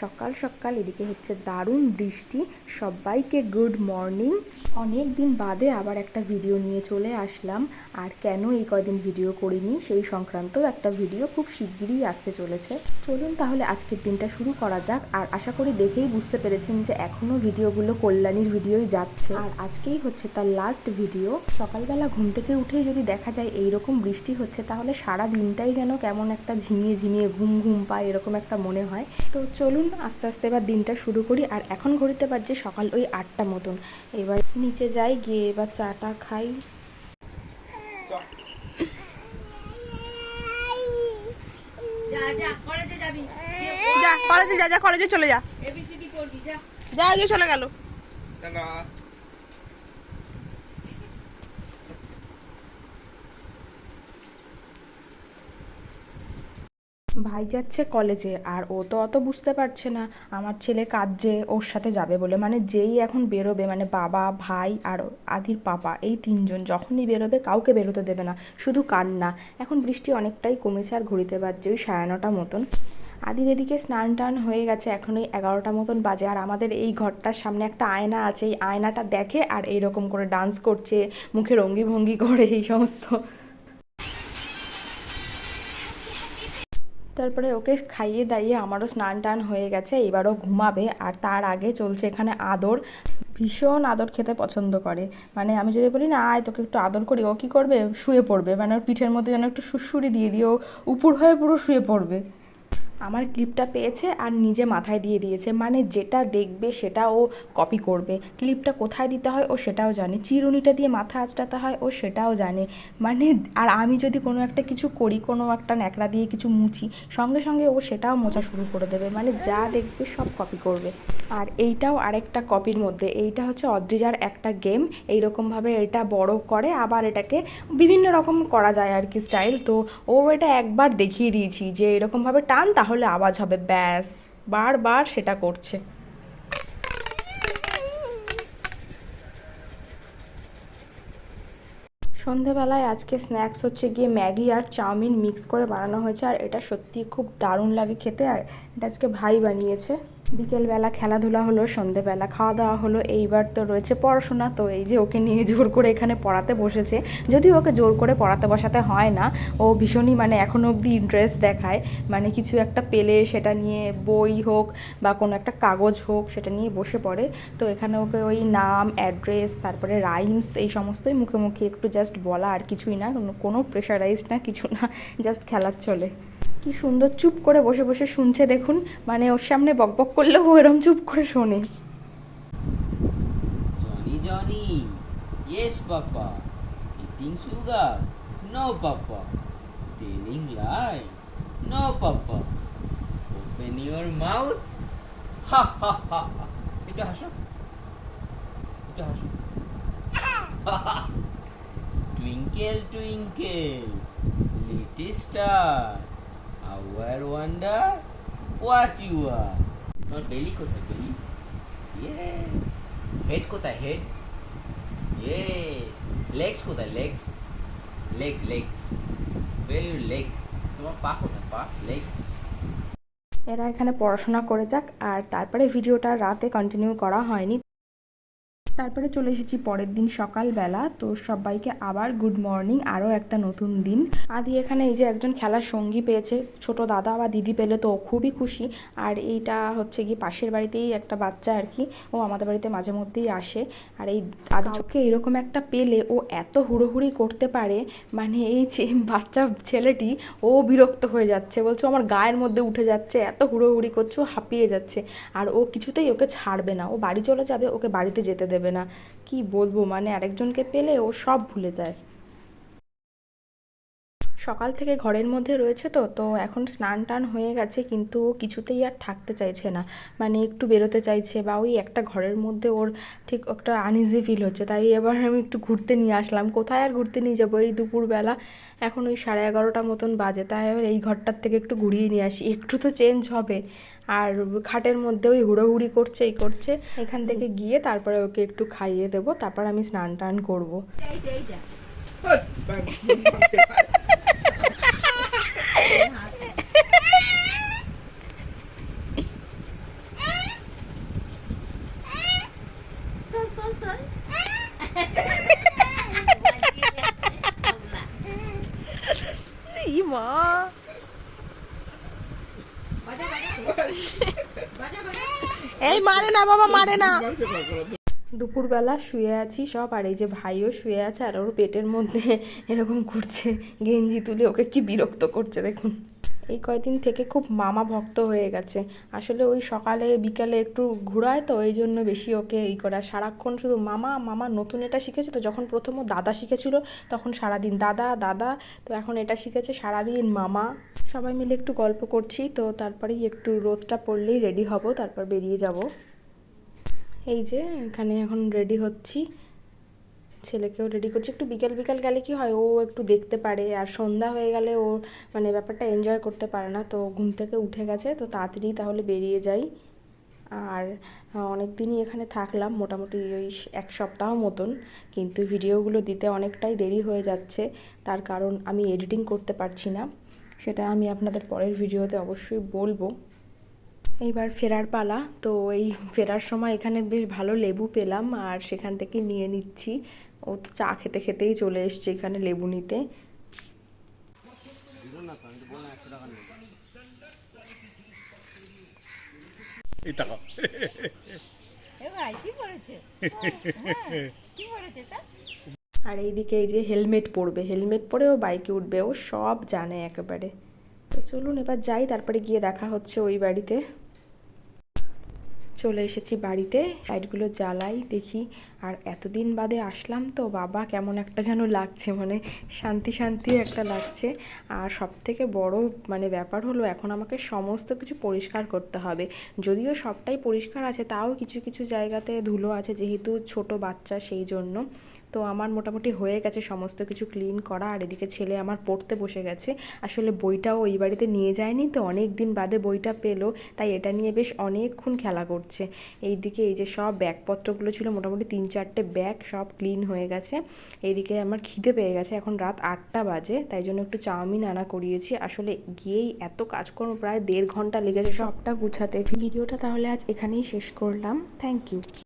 সকাল সকাল এদিকে হচ্ছে দারুণ বৃষ্টি, সবাইকে গুড মর্নিং অনেক দিন বাদে আবার একটা ভিডিও নিয়ে চলে আসলাম। আর কেন এই কয়দিন ভিডিও করিনি, সেই সংক্রান্ত একটা ভিডিও খুব শিগগিরই আসতে চলেছে। চলুন তাহলে আজকের দিনটা শুরু করা যাক। আর আশা করি দেখেই বুঝতে পেরেছেন যে এখনও ভিডিওগুলো কল্যাণীর ভিডিওই যাচ্ছে। আর আজকেই হচ্ছে তার লাস্ট ভিডিও সকালবেলা ঘুম থেকে উঠেই যদি দেখা যায় এই রকম বৃষ্টি হচ্ছে, তাহলে সারা দিনটাই যেন কেমন একটা ঝিমিয়ে ঝিমিয়ে ঘুম ঘুম পায় এরকম একটা মনে হয়। তো চলুন আস্তে আস্তে এবার দিনটা শুরু করি। আর এখন ঘড়িতে বাজছে সকাল ওই আটটা মতন। এবার নিচে যাই গিয়ে এবার চাটা খাই। যা যা কলেজে যাবি। যা কলেজে যা যা কলেজে চলে যা। এবিসিডি করবি যা। চলে গেল। ভাই যাচ্ছে কলেজে আর ও তো অত বুঝতে পারছে না, আমার ছেলে কাজে ওর সাথে যাবে বলে। মানে যেই এখন বেরোবে মানে বাবা, ভাই আর আদির পাপা, এই তিনজন যখনই বেরোবে, কাউকে বেরোতে দেবে না, শুধু কান্না। এখন বৃষ্টি অনেকটাই কমেছে আর ঘুরিতে বাজছে ওই সাড়ে নটা মতন। আদির এদিকে স্নান টান হয়ে গেছে, এখন ওই এগারোটা মতন বাজে, আর আমাদের এই ঘরটার সামনে একটা আয়না আছে, এই আয়নাটা দেখে আর এইরকম করে ডান্স করছে, মুখে রঙ্গি ভঙ্গি করে, এই সমস্ত। তারপরে ওকে খাইয়ে দাইয়ে আমারও স্নান টান হয়ে গেছে, এবারও ঘুমাবে। আর তার আগে চলছে এখানে আদর। ভীষণ আদর খেতে পছন্দ করে। মানে আমি যদি বলি, না, আয়, তোকে একটু আদর করি। ও কী করবে? শুয়ে পড়বে। মানে ওর পিঠের মধ্যে যেন একটু সুড়সুড়ি দিয়ে দিয়ে ও উপর হয়ে পুরো শুয়ে পড়বে। আমার ক্লিপটা পেয়েছে আর নিজে মাথায় দিয়ে দিয়েছে। মানে যেটা দেখবে সেটা ও কপি করবে। ক্লিপটা কোথায় দিতে হয় ও সেটাও জানে। চিরুনিটা দিয়ে মাথা আঁচড়াতে হয় ও সেটাও জানে। মানে আর আমি যদি কোনো একটা কিছু করি, কোনো একটা ন্যাকড়া দিয়ে কিছু মুছি, সঙ্গে সঙ্গে ও সেটাও মোচা শুরু করে দেবে। মানে যা দেখবে সব কপি করবে। আর এইটাও আরেকটা কপির মধ্যে। এইটা হচ্ছে অদ্রিজার একটা গেম এইরকমভাবে এটা বড় করে। আবার এটাকে বিভিন্ন রকম করা যায় আর কি স্টাইল তো ও এটা একবার দেখিয়ে দিয়েছি যে এরকমভাবে টান, তাহলে আওয়াজ হবে ব্যাস, বারবার সেটা করছে। সন্ধেবেলায় আজকে স্ন্যাক্স হচ্ছে গিয়ে ম্যাগি আর চাউমিন মিক্স করে বানানো হয়েছে, আর এটা সত্যি খুব দারুণ লাগে খেতে, আর এটা আজকে ভাই বানিয়েছে। বিকেলবেলা খেলাধুলা হলো, সন্ধেবেলা খাওয়া দাওয়া হলো, এইবার তো রয়েছে পড়াশোনা, তো এই যে ওকে নিয়ে জোর করে এখানে পড়াতে বসেছে। যদিও ওকে জোর করে পড়াতে বসাতে হয় না, ও ভীষণই মানে এখনও অবধি ইন্টারেস্ট দেখায়। মানে কিছু একটা পেলে সেটা নিয়ে বই হোক বা কোনো একটা কাগজ হোক, সেটা নিয়ে বসে পড়ে। তো এখানে ওকে ওই নাম অ্যাড্রেস তারপরে রাইমস এই সমস্তই মুখে মুখে একটু জাস্ট বলা আর কিছুই না, কোনো- প্রেশারাইজড না, কিছু না জাস্ট খেলার চলে কি সুন্দর চুপ করে বসে বসে শুনছে দেখুন। মানে ওর সামনে বক বক করলেও ও এরম চুপ করে শোনে। Johnny Johnny. ইয়েস বাবা ইটিং সুগার নো বাবা টেলিং লাই নো বাবা open your mouth ha ha এটা হাসো। এটা হাসো। Twinkle twinkle little star wonder what you are তোমার বেলি কোথায় বেলি ইয়েস হেড কোথায় হেড ইয়েস লেগস কোথায় leg leg leg where your leg তোমার পা কোথায়, পা? লেগ এরা এখানে পড়াশোনা করে যাক, আর তারপরে ভিডিওটা রাতে কন্টিনিউ করা হয়নি। তারপরে চলে এসেছি পরের দিন সকালবেলা। তো সবাইকে আবার গুড মর্নিং আরও একটা নতুন দিন। আদি এখানে এই যে একজন খেলার সঙ্গী পেয়েছে, ছোট দাদা বা দিদি পেলে তো খুবই খুশি। আর এইটা হচ্ছে কি পাশের বাড়িতেই একটা বাচ্চা আর কি, ও আমাদের বাড়িতে মাঝে মধ্যেই আসে। আর এই আদকে এরকম একটা পেলে ও এত হুড়োহুড়ি করতে পারে মানে এই যে বাচ্চা ছেলেটি, ও বিরক্ত হয়ে যাচ্ছে। বলছো, আমার গায়ের মধ্যে উঠে যাচ্ছে, এত হুড়োহুড়ি করছে, ও হাঁপিয়ে যাচ্ছে। আর ও কিছুতেই ওকে ছাড়বে না। ও বাড়ি চলে যাবে, ওকে বাড়িতে যেতে দেবে। না। কি বলব? মানে আরেকজনকে পেলে ও সব ভুলে যায়। সকাল থেকে ঘরের মধ্যে রয়েছে তো তো এখন স্নান টান হয়ে গেছে কিন্তু ও কিছুতেই আর থাকতে চাইছে না। মানে একটু বেরোতে চাইছে বা ওই একটা ঘরের মধ্যে ওর ঠিক একটা আনইজি ফিল হচ্ছে। তাই এবার আমি একটু ঘুরতে নিয়ে আসলাম। কোথায় আর ঘুরতে নিয়ে যাব? এই দুপুরবেলা এখন ওই সাড়ে এগারোটা মতন বাজে। তাই এবার এই ঘরটার থেকে একটু ঘুরিয়ে নিয়ে আসি। একটু তো চেঞ্জ হবে। আর খাটের মধ্যে ওই হুড়োহুড়ি করছে এই করছে। এখান থেকে গিয়ে তারপরে ওকে একটু খাইয়ে দেবো। তারপর আমি স্নান টান করব। এই মারে না বাবা মারে না। দুপুরবেলা শুয়ে আছি সব আর এই যে ভাইও শুয়ে আছে আর ওর পেটের মধ্যে এরকম করছে গেঞ্জি তুলে ওকে কি বিরক্ত করছে দেখুন। এই কয়দিন থেকে খুব মামা ভক্ত হয়ে গেছে। আসলে ওই সকালে, বিকালে একটু ঘুরায় তো, এই জন্য বেশি ওকে এই করা। সারাক্ষণ শুধু মামা মামা নতুন এটা শিখেছে তো, যখন প্রথম ও দাদা শিখেছিল, তখন সারাদিন দাদা দাদা, তো এখন এটা শিখেছে সারাদিন মামা। সবাই মিলে একটু গল্প করছি, তো তারপরেই একটু রোদটা পড়লেই রেডি হব, তারপর বেরিয়ে যাব। এই যে, এখানে এখন রেডি হচ্ছি। ছেলেকেও রেডি করছি। একটু বিকেল বিকেল গেলে কি হয়, ও একটু দেখতে পারে, আর সন্ধ্যা হয়ে গেলে ও মানে ব্যাপারটা এনজয় করতে পারে না। তো ঘুম থেকে উঠে গেছে, তো তাড়াতাড়ি তাহলে বেরিয়ে যাই। আর অনেক দিনই এখানে থাকলাম, মোটামুটি ওই এক সপ্তাহ মতন। কিন্তু ভিডিওগুলো দিতে অনেকটাই দেরি হয়ে যাচ্ছে। তার কারণ আমি এডিটিং করতে পারছি না। সেটা আমি আপনাদের পরের ভিডিওতে অবশ্যই বলব। এইবার ফেরার পালা। তো এই ফেরার সময় এখানে বেশ ভালো লেবু পেলাম, আর সেখান থেকে নিয়ে নিচ্ছি। ও তো চা খেতে খেতেই চলে এসছে এখানে লেবু নিতে। হ্যাঁ, তা? আর এইদিকে এই যে হেলমেট পরবে হেলমেট পরে ও বাইকে উঠবে ও সব জানে একেবারে। তো চলুন এবার যাই তারপরে গিয়ে দেখা হচ্ছে ওই বাড়িতে। চলে এসেছি বাড়িতে। লাইটগুলো জ্বালাই, দেখি আর এতদিন বাদে আসলাম তো, বাবা কেমন একটা যেন লাগছে মানে শান্তি শান্তি একটা লাগছে। আর সব থেকে বড় মানে ব্যাপার হলো, এখন আমাকে সমস্ত কিছু পরিষ্কার করতে হবে। যদিও সবটাই পরিষ্কার আছে, তাও কিছু কিছু জায়গাতে ধুলো আছে, যেহেতু ছোট বাচ্চা সেই জন্য। তো আমার মোটামুটি হয়ে গেছে সমস্ত কিছু ক্লিন করা, আর এদিকে ছেলে আমার পড়তে বসে গেছে। আসলে বইটাও ওই বাড়িতে নিয়ে যায়নি তো অনেক দিন বাদে বইটা পেল, তাই এটা নিয়ে বেশ অনেকক্ষণ খেলা করছে। এইদিকে এই যে সব ব্যাগপত্রগুলো ছিল, মোটামুটি তিন চারটে ব্যাগ সব ক্লিন হয়ে গেছে। এইদিকে আমার খিদে পেয়ে গেছে, এখন রাত আটটা বাজে, তাই জন্য একটু চাউমিন আনা করিয়েছি। আসলে গিয়েই এত কাজকর্ম, প্রায় দেড় ঘণ্টা লেগেছে সবটা গুছাতে। ভিডিওটা তাহলে আজ এখানেই শেষ করলাম। Thank you